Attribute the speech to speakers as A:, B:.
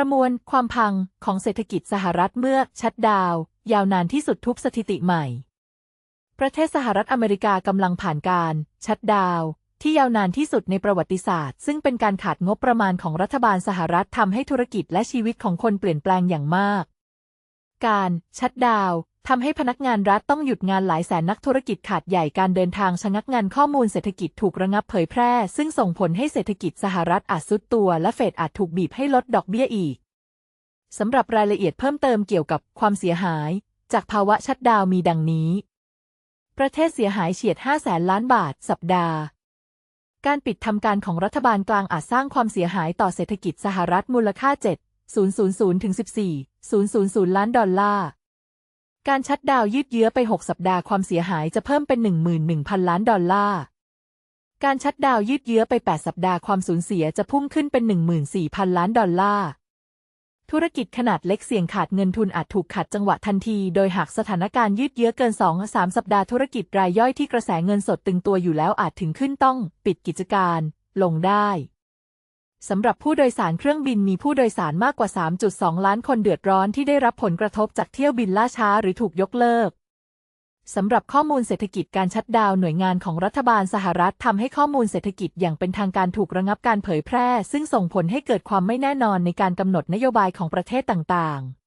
A: ประมวลความพังของเศรษฐกิจสหรัฐเมื่อชัดดาว ยาวนานที่สุดทุบสถิติใหม่ ประเทศสหรัฐอเมริกากำลังผ่านการ ชัดดาว ที่ยาวนานที่สุดในประวัติศาสตร์ ซึ่งเป็นการขาดงบประมาณของรัฐบาลสหรัฐทำให้ธุรกิจและชีวิตของคนเปลี่ยนแปลงอย่างมาก การ ชัดดาว ทำให้พนักงานรัฐต้องหยุดงานหลายแสนนักธุรกิจขาดใหญ่การเดินทางชะงักงานข้อมูลเศรษฐกิจถูกระงับเผยแพร่ ซึ่งส่งผลให้เศรษฐกิจสหรัฐอาจซุดตัว และเฟดอาจถูกบีบให้ลดดอกเบี้ยอีกสำหรับรายละเอียดเพิ่มเติมเกี่ยวกับความเสียหาย จากภาวะชัดดาวมีดังนี้ ประเทศเสียหายเฉียด 5 แสนล้านบาท สัปดาห์ การปิดทำการของรัฐบาลกลางอาจสร้างความเสียหายต่อเศรษฐกิจสหรัฐมูลค่า 7 000ถึง14 000 ล้านดอลลาร์ การชัดดาวยืดเยื้อไป 6 สัปดาห์ความเสียหายจะเพิ่มเป็น 11,000 ล้านดอลลาร์ การชัดดาวยืดเยื้อไป 8 สัปดาห์ความสูญเสียจะพุ่งขึ้นเป็น 14,000 ล้านดอลลาร์ ธุรกิจขนาดเล็กเสี่ยงขาดเงินทุนอาจถูกขัดจังหวะทันที โดยหากสถานการณ์ยืดเยื้อเกิน 2-3 สัปดาห์ธุรกิจรายย่อยที่กระแสเงินสดตึงตัวอยู่แล้วอาจถึงขึ้นต้อง ปิดกิจการ ลงได้ สำหรับผู้โดยสารเครื่องบินมีผู้โดยสารมากกว่า 3.2 ล้านคนเดือดร้อนที่ได้รับผลกระทบจากเที่ยวบินล่าช้าหรือถูกยกเลิกสำหรับข้อมูลเศรษฐกิจการชัดดาวหน่วยงานของรัฐบาลสหรัฐทำให้ข้อมูลเศรษฐกิจอย่างเป็นทางการถูกระงับการเผยแพร่ ซึ่งส่งผลให้เกิดความไม่แน่นอนในการกำหนดนโยบายของประเทศต่างๆ